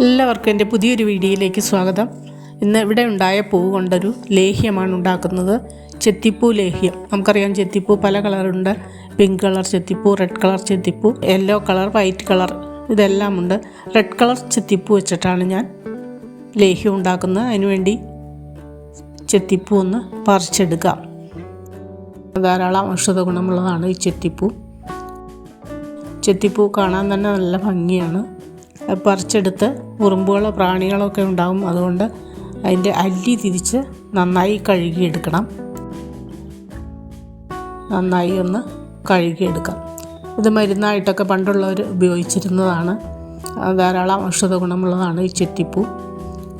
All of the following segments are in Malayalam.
എല്ലാവർക്കും എന്റെ പുതിയൊരു വീഡിയോയിലേക്ക് സ്വാഗതം. ഇന്ന് ഇവിടെ ഉണ്ടായ പൂ കൊണ്ടൊരു ലേഹ്യമാണ് ഉണ്ടാക്കുന്നത്. ചെത്തിപ്പൂ ലേഹ്യം. നമുക്കറിയാം ചെത്തിപ്പൂ പല കളറുണ്ട്. പിങ്ക് കളർ ചെത്തിപ്പൂ റെഡ് കളർ ചെത്തിപ്പൂ യെല്ലോ കളർ വൈറ്റ് കളർ ഇതെല്ലാം ഉണ്ട് റെഡ് കളർ ചെത്തിപ്പൂ വെച്ചിട്ടാണ് ഞാൻ ലേഹ്യം ഉണ്ടാക്കുന്നത്. അതിനുവേണ്ടി ചെത്തിപ്പൂ ഒന്ന് പറിച്ചെടുക്കാം ധാരാളം ഔഷധ ഗുണമുള്ളതാണ് ഈ ചെത്തിപ്പൂ. ചെത്തിപ്പൂ കാണാൻ തന്നെ നല്ല ഭംഗിയാണ്. പറിച്ചെടുത്ത് ഉറുമ്പുകളോ പ്രാണികളോ ഒക്കെ ഉണ്ടാകും അതുകൊണ്ട് അതിന്റെ അല്ലി തിരിച്ച് നന്നായി കഴുകിയെടുക്കണം. നന്നായി ഒന്ന് കഴുകിയെടുക്കാം. ഇത് മരുന്നായിട്ടൊക്കെ പണ്ടുള്ളവർ ഉപയോഗിച്ചിരുന്നതാണ്. ധാരാളം ഔഷധ ഗുണമുള്ളതാണ് ഈ ചെത്തിപ്പൂ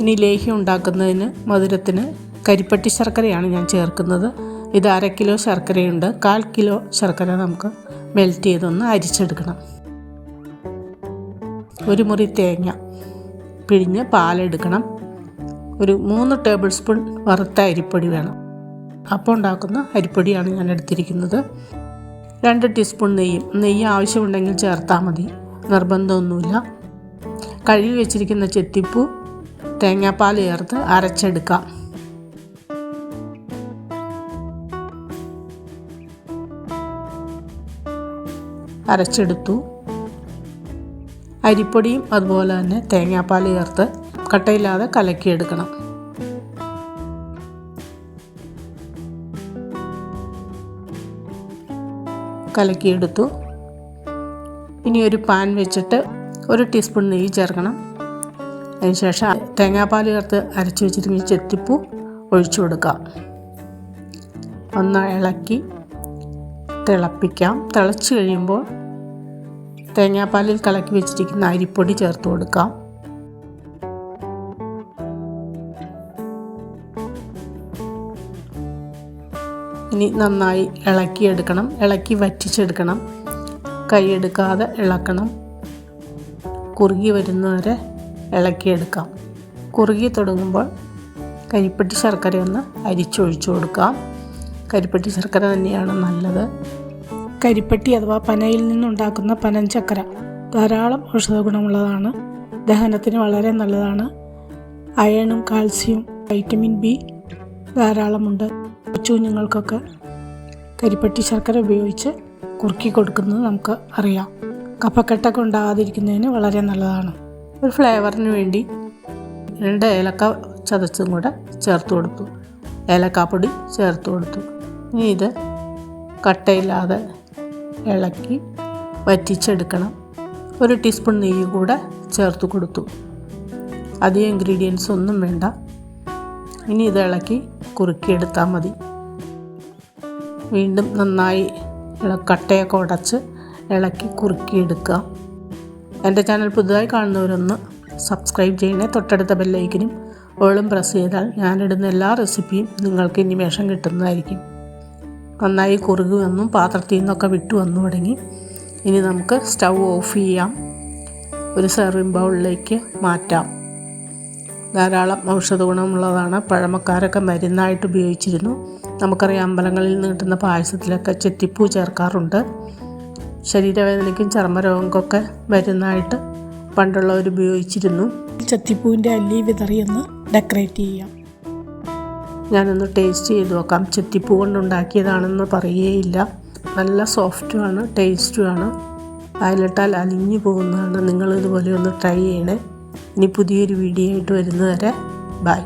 ഇനി ലേഹ്യം ഉണ്ടാക്കുന്നതിന് മധുരത്തിന് കരിപ്പട്ടി ശർക്കരയാണ് ഞാൻ ചേർക്കുന്നത്. ഇത് അര കിലോ ശർക്കരയുണ്ട്. കാൽ കിലോ ശർക്കര നമുക്ക് മെൽറ്റ് ചെയ്തൊന്ന് അരിച്ചെടുക്കണം. ഒരു മുറി തേങ്ങ പിഴിഞ്ഞ് പാലെടുക്കണം. ഒരു മൂന്ന് ടേബിൾ സ്പൂൺ വറുത്ത അരിപ്പൊടി വേണം. അപ്പം ഉണ്ടാക്കുന്ന അരിപ്പൊടിയാണ് ഞാൻ എടുത്തിരിക്കുന്നത്. രണ്ട് ടീസ്പൂൺ നെയ്യും. നെയ്യ് ആവശ്യമുണ്ടെങ്കിൽ ചേർത്താൽ മതി. നിർബന്ധമൊന്നുമില്ല. കഴുകി വെച്ചിരിക്കുന്ന ചെത്തിപ്പൂ തേങ്ങാപ്പാൽ ചേർത്ത് അരച്ചെടുക്കാം. അരച്ചെടുത്തു. അരിപ്പൊടിയും അതുപോലെ തന്നെ തേങ്ങാപ്പാൽ ചേർത്ത് കട്ടയില്ലാതെ കലക്കിയെടുക്കണം. കലക്കിയെടുത്തു. ഇനി ഒരു പാൻ വെച്ചിട്ട് ഒരു ടീസ്പൂൺ നെയ്യ് ചേർക്കണം. അതിനുശേഷം തേങ്ങാപ്പാൽ ചേർത്ത് അരച്ച് വെച്ചിരുന്ന ചെത്തിപ്പൂ ഒഴിച്ചു കൊടുക്കാം ഒന്ന് ഇളക്കി തിളപ്പിക്കാം. തിളച്ച് കഴിയുമ്പോൾ തേങ്ങാപ്പാലിൽ കലക്കി വെച്ചിരിക്കുന്ന അരിപ്പൊടി ചേർത്ത് കൊടുക്കാം. ഇനി നന്നായി ഇളക്കി എടുക്കണം ഇളക്കി വറ്റിച്ചെടുക്കണം. കൈയെടുക്കാതെ ഇളക്കണം. കുറുകി വരുന്നവരെ ഇളക്കിയെടുക്കാം. കുറുകി തുടങ്ങുമ്പോൾ കരിപ്പെട്ടി ശർക്കര ഒന്ന് അരിച്ചൊഴിച്ചു കൊടുക്കാം. കരിപ്പെട്ടി ശർക്കര തന്നെയാണ് നല്ലത്. കരിപ്പട്ടി അഥവാ പനയിൽ നിന്നുണ്ടാക്കുന്ന പനഞ്ചക്കര ധാരാളം ഔഷധ ഗുണമുള്ളതാണ് ദഹനത്തിന് വളരെ നല്ലതാണ്. അയണും കാൽസ്യവും വൈറ്റമിൻ ബി ധാരാളമുണ്ട്. കൊച്ചുകുഞ്ഞുങ്ങൾക്കൊക്കെ കരിപ്പട്ടി ശർക്കര ഉപയോഗിച്ച് കുറുക്കി കൊടുക്കുന്നത് നമുക്ക് അറിയാം. കഫക്കെട്ടൊക്കെ ഉണ്ടാകാതിരിക്കുന്നതിന് വളരെ നല്ലതാണ്. ഒരു ഫ്ലേവറിന് വേണ്ടി രണ്ട് ഏലക്ക ചതച്ചും കൂടെ ചേർത്ത് കൊടുത്തു. ഏലക്കാപ്പൊടി ചേർത്ത് കൊടുത്തു. ഇനി ഇത് കട്ടയില്ലാതെ ഇളക്കി വറ്റിച്ചെടുക്കണം. ഒരു ടീസ്പൂൺ നെയ്യ് കൂടെ ചേർത്ത് കൊടുത്തു. അധികം ഇൻഗ്രീഡിയൻസ് ഒന്നും വേണ്ട. ഇനി ഇത് ഇളക്കി കുറുക്കിയെടുത്താൽ മതി. വീണ്ടും നന്നായി കട്ടയൊക്കെ ഉടച്ച് ഇളക്കി കുറുക്കിയെടുക്കുക. എന്റെ ചാനൽ പുതുതായി കാണുന്നവരൊന്ന് സബ്സ്ക്രൈബ് ചെയ്യണേ. തൊട്ടടുത്ത ബെല്ലൈക്കനും ഓളും പ്രസ് ചെയ്താൽ ഞാനിടുന്ന എല്ലാ റെസിപ്പിയും നിങ്ങൾക്ക് ഇനിമേഷം കിട്ടുന്നതായിരിക്കും. നന്നായി കുറുകി വന്നും പാത്രത്തിൽ നിന്നൊക്കെ വിട്ടു വന്നു തുടങ്ങി. ഇനി നമുക്ക് സ്റ്റൗ ഓഫ് ചെയ്യാം. ഒരു സെർവിങ് ബൗളിലേക്ക് മാറ്റാം. ധാരാളം ഔഷധ ഗുണമുള്ളതാണ്. പഴമക്കാരൊക്കെ മരുന്നായിട്ട് ഉപയോഗിച്ചിരുന്നു. നമുക്കറിയാം അമ്പലങ്ങളിൽ നിന്ന് കിട്ടുന്ന പായസത്തിലൊക്കെ ചെത്തിപ്പൂ ചേർക്കാറുണ്ട്. ശരീരവേദനയ്ക്കും ചർമ്മരോഗങ്ങൾക്കൊക്കെ മരുന്നായിട്ട് പണ്ടുള്ളവർ ഉപയോഗിച്ചിരുന്നു. ചെത്തിപ്പൂവിന്റെ അല്ലി വിതറിയൊന്ന് ഡെക്കറേറ്റ് ചെയ്യാം. ഞാനൊന്ന് ടേസ്റ്റ് ചെയ്ത് നോക്കാം. ചെത്തിപ്പൂ കൊണ്ടുണ്ടാക്കിയതാണെന്ന് പറയുകയില്ല. നല്ല സോഫ്റ്റുമാണ് ടേസ്റ്റുമാണ് അതിലിട്ടാൽ അലിഞ്ഞു പോകുന്നതാണ്. നിങ്ങളിതുപോലെ ഒന്ന് ട്രൈ ചെയ്യണേ. ഇനി പുതിയൊരു വീഡിയോ ആയിട്ട് വരുന്നവരെ ബൈ